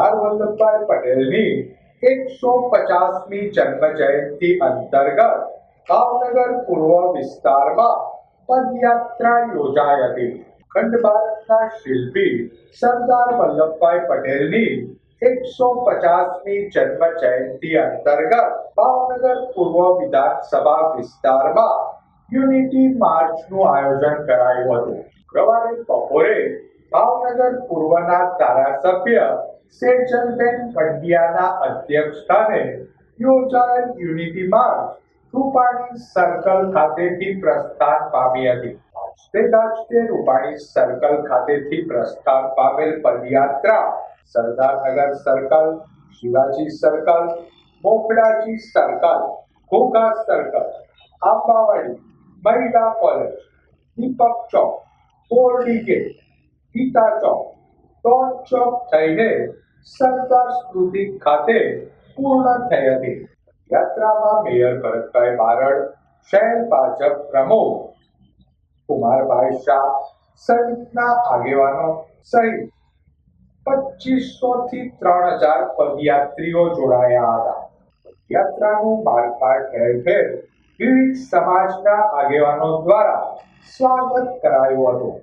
સરદાર વલ્લભભાઈ પટેલની એકસો પચાસમી જન્મ જયંતિ અંતર્ગત ભાવનગર પૂર્વ વિસ્તારમાં પદયાત્રા યોજાઈ હતી. ખંડ ભારતના શિલ્પી સરદાર વલ્લભભાઈ પટેલની એકસો પચાસમી જન્મ જયંતિ અંતર્ગત ભાવનગર પૂર્વ વિધાનસભા વિસ્તારમાં યુનિટી માર્ચનું આયોજન કરાયું હતું. રવિવારે બપોરે ભાવનગર પૂર્વના ધારાસભ્ય સેજલબેન પંડ્યાના અધ્યક્ષસ્થાને યોજાયેલ યુનિટી માર્ચ રૂપાણી સર્કલ ખાતેથી પ્રસ્થાન પામી હતી. તે ગાજતે રૂપાણી સર્કલ ખાતેથી પ્રસ્થાન પામેલ પદયાત્રા, Sardarnagar circle, Shivaji circle Mokdaji circle, Ghogha circle, Ambawadi, મહિલા કોલેજ, દીપક ચોક બોરડી ગેટ, ગીતા ચોક ટોન ચોક થઈને સત્તા સ્તુતિ ખાતે પૂર્ણ થઈ હતી. યાત્રામાં મેયર ભરતભાઈ બારડ, શહેર ભાજપ પ્રમુખ કુમારભાઈ શાહ સહિતના આગેવાનો સહિત પચીસો થી ત્રણ હજાર પદયાત્રીઓ જોડાયા હતા. યાત્રાનું બારપાર ઠેર ઠેર વિવિધ સમાજના આગેવાનો દ્વારા સ્વાગત કરાયું હતું.